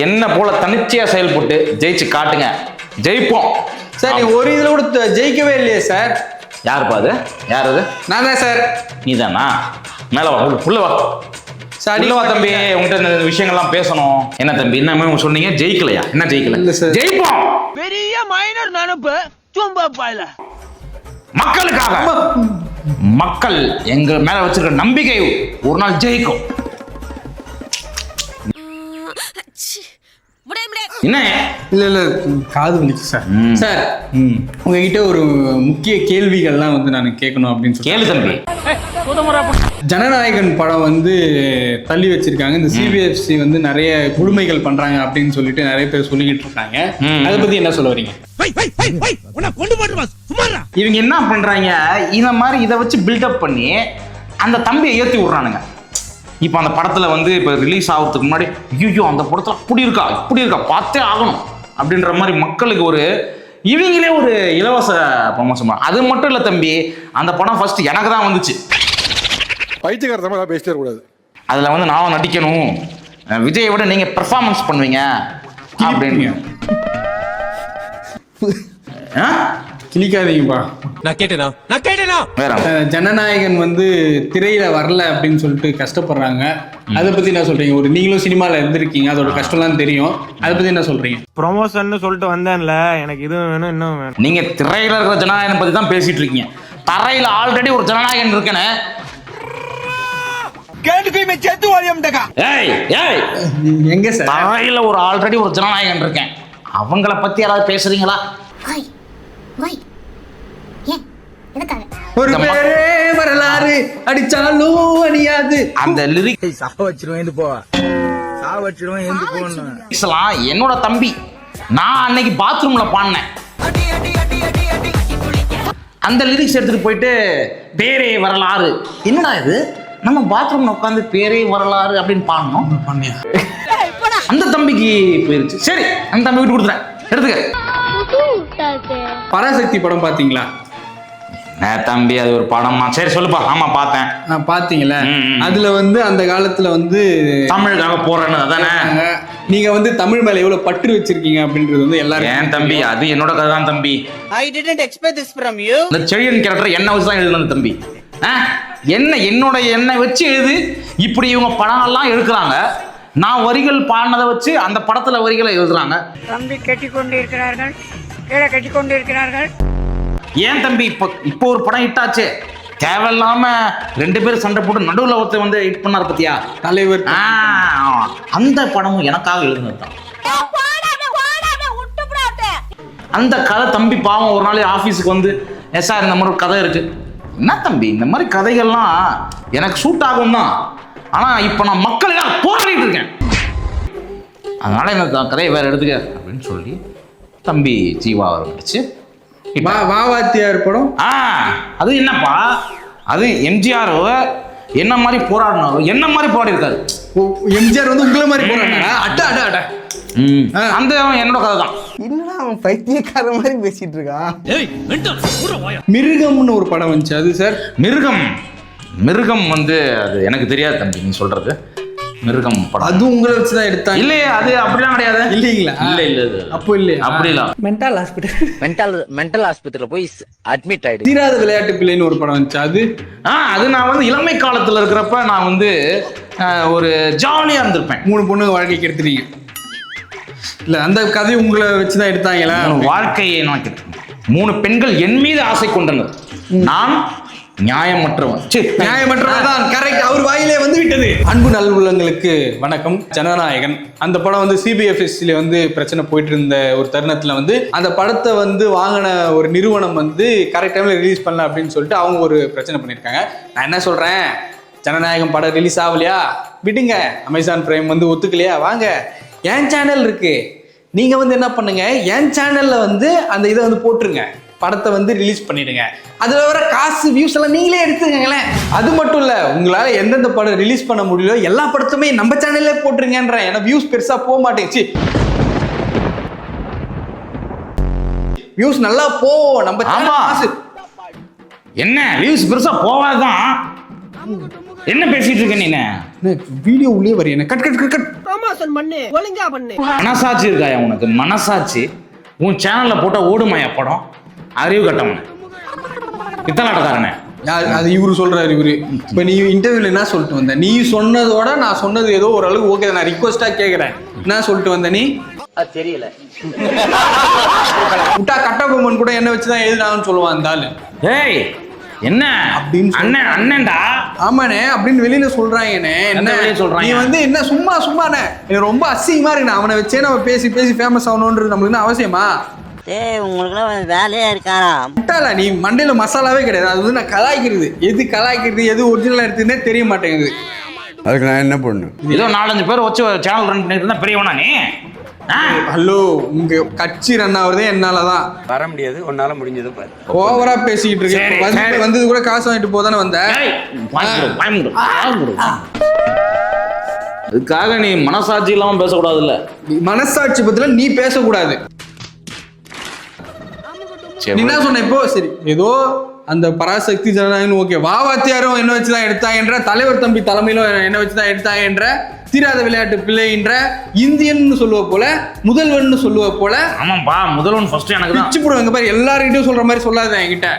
என்ன போல தனிச்சையா செயல்பட்டு ஜெயிச்சு காட்டுங்க. ஜெயிப்போம். சார் நீ ஒரு இதுல கூட ஜெயிக்கவே இல்லையே சார். யாருப்பா அது? யார் அது? நான் தான் சார். நீதானா? மேல வா உள்ள- வா. சார் உள்ள வா தம்பி. உங்ககிட்ட இந்த விஷயங்கள்லாம் பேசணும். என்ன தம்பி என்ன சொன்னீங்க? ஜெயிக்கலையா? என்ன இல்ல ஜெயிக்கல சார். ஜெயிப்போம். பெரிய மைனர் நினப்பு சும்மா பாயில. மக்களுக்காக. மக்கள் எங்க மேல வச்சிருக்க நம்பிக்கை ஒரு நாள் ஜெயிக்கும். என்ன? இல்ல இல்ல காது வலிக்கு சார். உங்ககிட்ட ஒரு முக்கிய கேள்விகள்லாம் வந்து நான் கேட்கணும் அப்படின்னு சொல்லி கேளு தம்பி. ஜனநாயகன் படம் வந்து தள்ளி வச்சிருக்காங்க. இந்த சிபிஎஃப்சி வந்து நிறைய கொடுமைகள் பண்றாங்க அப்படின்னு சொல்லிட்டு நிறைய பேர் சொல்லிக்கிட்டு இருக்காங்க. அதை பத்தி என்ன சொல்ல வரீங்க? இவங்க என்ன பண்றாங்க? இந்த மாதிரி இதை வச்சு பில்டப் பண்ணி அந்த தம்பியை ஏத்தி விடுறானுங்க. இப்போ அந்த படத்துல வந்து இப்போ ரிலீஸ் ஆகிறதுக்கு முன்னாடி ஐயோ அந்த படத்துல அப்படி இருக்கா இப்படி இருக்கா பார்த்தே ஆகணும் அப்படின்ற மாதிரி மக்களுக்கு ஒரு இவங்களே ஒரு இலவச ப்ரொமோஷன் அது மட்டும் இல்லை தம்பி அந்த படம் ஃபர்ஸ்ட் எனக்கு தான் வந்துச்சு. பைத்தியக்காரத்தமாக ஏதாவது பேசிட்டே இருக்கக்கூடாது அதில் வந்து நான் நடிக்கணும். விஜயை விட நீங்கள் பெர்ஃபார்மன்ஸ் பண்ணுவீங்க. அப்படின்னு? கிளிக்காதீங்கப்பா நான் கேட்டேனா? நான் கேட்டேனா? ஜனநாயகன் வந்து திரையில வரல அப்படின்னு சொல்லிட்டு கஷ்டப்படுறாங்க. அதை பத்தி என்ன சொல்றீங்க? ஒரு நீங்களும் சினிமால இருந்திருக்கீங்க அதோட கஷ்டம்லாம் தெரியும். அதை பத்தி என்ன சொல்றீங்க? ப்ரொமோஷன் சொல்லிட்டு வந்தேன்ல எனக்கு இதுவும் வேணும் இன்னும் வேணும். நீங்க திரையில இருக்கிற ஜனநாயகன் பத்தி தான் பேசிட்டு இருக்கீங்க. தரையில ஆல்ரெடி ஒரு ஜனநாயகன் இருக்கனே. எங்க சார்? தரையில ஒரு ஆல்ரெடி ஒரு ஜனநாயகன் இருக்கேன். அவங்கள பத்தி யாராவது பேசுறீங்களா? வாய் ஏன் எதுக்காக? ஒரு பேரே வரலாறு அடிச்சாலும் அணியாது அந்த லிரிக் சாவ வச்சிருவேன் போ. சாவ வச்சிருவேன் போன்னு. என்னோட தம்பி. நான் அன்னைக்கு பாத்ரூம்ல பாடினேன். அந்த லிரிக்ஸ் எடுத்துட்டு போயிட்டு பேரே வரலாறு. என்னடா இது? நம்ம பாத்ரூம்ல உட்காந்து பேரே வரலாறு அப்படின்னு பாடணும். பண்ணியா அந்த தம்பிக்கு போயிருச்சு. சரி அந்த தம்பி விட்டு கொடுத்துறேன் எடுத்துக்க. பராசக்தி படம் பாத்தீங்களா என்ன தம்பி அது ஒரு படமா? சரி சொல்லுப்பா. ஆமா பார்த்தேன். நான் பாத்தீங்களா. அதுல வந்து அந்த காலத்துல வந்து தமிழுக்காக போறேன்னு அதானே? நீங்க வந்து தமிழ் மேல எவ்வளவு பற்று வச்சிருக்கீங்க அப்படின்றது வந்து எல்லாரும் ஏன் தம்பி? அது என்னோட கதை தான் தம்பி. I didn't expect this from you இந்த செழியன் கேரக்டர் என்ன வச்சு தான் எழுதுனது தம்பி? ஆ? என்ன என்னோட என்னை வச்சு எழுது. இப்படி இவங்க படம் எல்லாம் எடுக்கிறாங்க. நான் வரிகள் பாடினதை வச்சு அந்த படத்துல வரிகளை எழுதுறாங்க. தம்பி கட்டிக்கொண்டிருக்கிறார்கள் கீழே கட்டிக்கொண்டிருக்கிறார்கள். ஏன் தம்பி இப்போ இப்போ ஒரு படம் ஹிட் ஆச்சு. தேவையில்லாம ரெண்டு பேரும் சண்டை போட்டு நடுவுல ஒருத்தர் வந்து ஹிட் பண்ணார் பத்தியா? தலைவர். ஆ, அந்த படமும் எனக்காக எழுதுனது தான். அந்த கதை தம்பி பாவம் ஒரு நாள் ஆஃபீஸுக்கு வந்து எஸ் சார் இந்த மாதிரி ஒரு கதை இருக்கு. என்ன தம்பி இந்த மாதிரி கதைகள்லாம் எனக்கு சூட் ஆகும் தான். ஆனால் இப்போ நான் மக்களுக்காக போராடிட்டு இருக்கேன். அதனால இந்த கதையை வேற எடுத்துக்க. அப்படின்னு சொல்லி தம்பி ஜீவா அவர் நடிச்சு வா வாவாத்தியார் படம். ஆ அது என்னப்பா? அது எம்ஜிஆர் என்ன மாதிரி போராடினாரோ என்ன மாதிரி போராடி இருக்காரு ஓ, எம்ஜிஆர் வந்து உங்களை மாதிரி போறாங்க அட்டா அட்டா அட்டா. அந்த என்னோட கதை தான். என்னடா அவன் பைத்தியக்கார மாதிரி பேசிட்டு இருக்கான் மிருகம்னு ஒரு படம் வந்துச்சு. அது சார்? மிருகம். மிருகம் வந்து அது எனக்கு தெரியாது தம்பி நீ சொல்றது. மிருகம் அது உங்களை வச்சு தான் எடுத்தாங்க. இல்லையே அது அப்படிலாம் கிடையாது. இல்லைங்களா? இல்ல இல்ல அப்போ இல்லையா? அப்படிலாம். மென்டல் ஹாஸ்பிட்டல் மென்டல் மென்டல் ஆஸ்பத்திரியில் போய் அட்மிட் ஆயிடு தீராத விளையாட்டு பிள்ளைன்னு ஒரு படம் வந்துச்சு. அது? ஆ அது நான் வந்து இளமை காலத்துல இருக்கிறப்ப நான் வந்து ஆஹ், ஒரு ஜாலியா இருந்திருப்பேன். மூணு பொண்ணுங்க வாழ்க்கைக்கு எடுத்துட்டீங்க. இல்ல அந்த கதை உங்களை வச்சு தான் எடுத்தாங்களா வாழ்க்கையை நோக்கி மூணு பெண்கள் என் மீது ஆசை கொண்டனர். நான் நியாயமற்றவன் சீ, நியாயமற்றவர் தான் கரெக்ட் அவர் வாயிலே வந்து விட்டது அன்பு நல்வுள்ளங்களுக்கு வணக்கம். ஜனநாயகன். அந்த படம் வந்து சிபிஎஃப்எஸ்சில வந்து பிரச்சனை போயிட்டு இருந்த ஒரு தருணத்துல வந்து அந்த படத்தை வந்து வாங்கின ஒரு நிறுவனம் வந்து கரெக்ட் டைம்ல ரிலீஸ் பண்ணல அப்படின்னு சொல்லிட்டு அவங்க ஒரு பிரச்சனை பண்ணியிருக்காங்க. நான் என்ன சொல்றேன்? ஜனநாயகம் படம் ரிலீஸ் ஆகலையா? விடுங்க. அமேசான் பிரைம் வந்து ஒத்துக்கலையா? வாங்க. என் சேனல் இருக்கு. நீங்க வந்து என்ன பண்ணுங்க? என் சேனல்ல வந்து அந்த இதை வந்து போட்டுருங்க. படத்தை வந்து ரிலீஸ் பண்ணிடுங்க. அதுல வர காசு வியூஸ் எல்லாம் நீங்களே எடுத்துக்கங்களேன். அது மட்டும் இல்ல உங்களால எந்தெந்த படம் ரிலீஸ் பண்ண முடியல எல்லா படத்துமே நம்ம சேனல்லே போட்டுருங்கன்றேன். ஏன்னா வியூஸ் பெருசா போக மாட்டேங்குச்சு வியூஸ் நல்லா போ நம்ம. காசு. என்ன? வியூஸ் பெருசா போவாதான் என்ன பேசிட்டு இருக்க நீ வீடியோ உள்ளே வரைய cut cut cut cut promotion பண்ணு ஒழுங்கா பண்ணு. மனசாட்சி இருக்காயா உனக்கு? மனசாட்சி. உன் சேனல்ல போட்டா ஓடுமாயா படம்? அறிவு கட்டவன. பித்தலாட்டக்காரனே யார் அது இவரு சொல்றாரு இவரு. இப்ப நீ இன்டர்வியூல என்ன சொல்லிட்டு வந்த? நீ சொன்னதோட நான் சொன்னது ஏதோ ஓரளவுக்கு ஓகே நான் ரிக்வஸ்டா கேக்குறேன். என்ன சொல்லிட்டு வந்த நீ? அது தெரியல. விட்டா கட்டபொம்மன் கூட என்ன வச்சுதான் எழுதினாங்கன்னு சொல்லுவான் ஆளு. ஏய் என்ன? அப்படின்னு அண்ணன் அண்ணன்டா? ஆமாண்ணே அப்படின்னு வெளியில சொல்றாங்கண்ணே என்ன. சொல்றாங்க? நீ வந்து என்ன சும்மா சும்மாண்ணே. எனக்கு ரொம்ப அசிங்கமா இருக்குண்ணே. அவனை வச்சே நம்ம பேசி பேசி ஃபேமஸ் ஆகணுன்றது நம்மளுக்கு என்ன அவசியமா? ஏய் உங்களுக்கு வேலையே இருக்கானா முட்டாள நீ மண்டையில மசாலாவே கிடையாது. அது வந்து நான் கலாய்க்கிறது. எது கலாய்க்கிறது எது ஒரிஜினலா எடுத்துன்னே தெரிய மாட்டேங்குது. அதுக்கு நான் என்ன பண்ணணும்? ஏதோ நாலஞ்சு பேர் வச்சு சேனல் ரன் பண்ணிட்டு இருந்தா பெரியவனா நீ? ஹலோ உங்க கட்சி ரன் ஆகுறதே என்னாலதான். வர முடியாது. உன்னால முடிஞ்சது பாரு. ஓவரா பேசிக்கிட்டு இருக்கேன். வந்து. வந்தது கூட காசு வாங்கிட்டு போதானே வந்த? ஏய், வாங்கி கொடு, வாங்கி கொடு, வாங்கி கொடு. அதுக்காக நீ மனசாட்சி இல்லாம பேசக்கூடாதுல்ல. மனசாட்சி பத்தில நீ பேசக்கூடாது. சரி, என்ன சொன்ன இப்போ? சரி ஏதோ அந்த பராசக்தி ஜனநாயகம் ஓகே. வாவாத்தியாரும் என்ன வச்சுதான் எடுத்தாங்கன்ற தலைவர் தம்பி தலைமையிலும் என்ன வச்சுதான் எடுத்தாங்கன்ற தீராத விளையாட்டு பிள்ளைன்ற இந்தியன் சொல்லுவ போல முதல்வன் சொல்லுவ போல ஆமாப்பா முதல்வன் ஃபர்ஸ்ட் எனக்கு தான். பிச்சு போடுவாங்க பாரு எல்லார்கிட்டயும் சொல்ற மாதிரி சொல்லாத என்கிட்ட.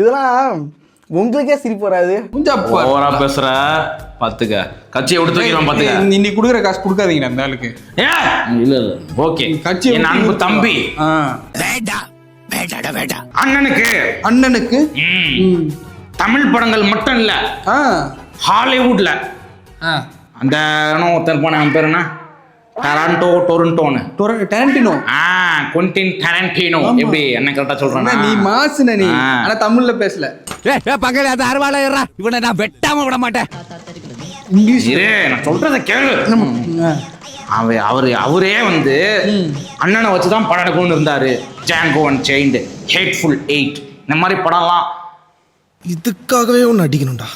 இதெல்லாம் உங்களுக்கே சிரிப்பு வராது. ஓவரா பேசுற. பாத்துக்க. கட்சியை விட்டு தூக்கிடுவான் பாத்துக்க. இன்னைக்கு கொடுக்குற காசு கொடுக்காதீங்க அந்த ஆளுக்கு. ஏ இல்ல இல்ல. ஓகே. கட்சியை என் அன்பு கொடுத்தா. தம்பி ஆ. அண்ணனுக்கு. அண்ணனுக்கு? ம், தமிழ் படங்கள் மட்டும் இல்ல. ஆ. ஹாலிவுட்ல. ஆ. அந்த இன்னும் ஒருத்தர் போன அவன் பேர் என்ன? டராண்டோ டொரண்டோன்னு. டொர- டேரண்டினோ? ஆ கொன்டின் டரண்டினோ. எப்படி? என்ன கரெக்டா அண்ணா, நீ மாசுன நீ. ஆ. ஆனா தமிழ்ல பேசல. பக்கத்துல அது அறுவாலை இவனை நான் வெட்டாம விட மாட்டேன். இங்கிலீஷ். இரு நான் சொல்றத கேளு. அவர் அவர் அவரே வந்து அண்ணனை வச்சு தான் படம் எடுக்கணும்னு இருந்தாரு. Django and chained Hateful Eight இந்த மாதிரி படம்லாம் இதுக்காகவே ஒன்று அடிக்கணும்டா.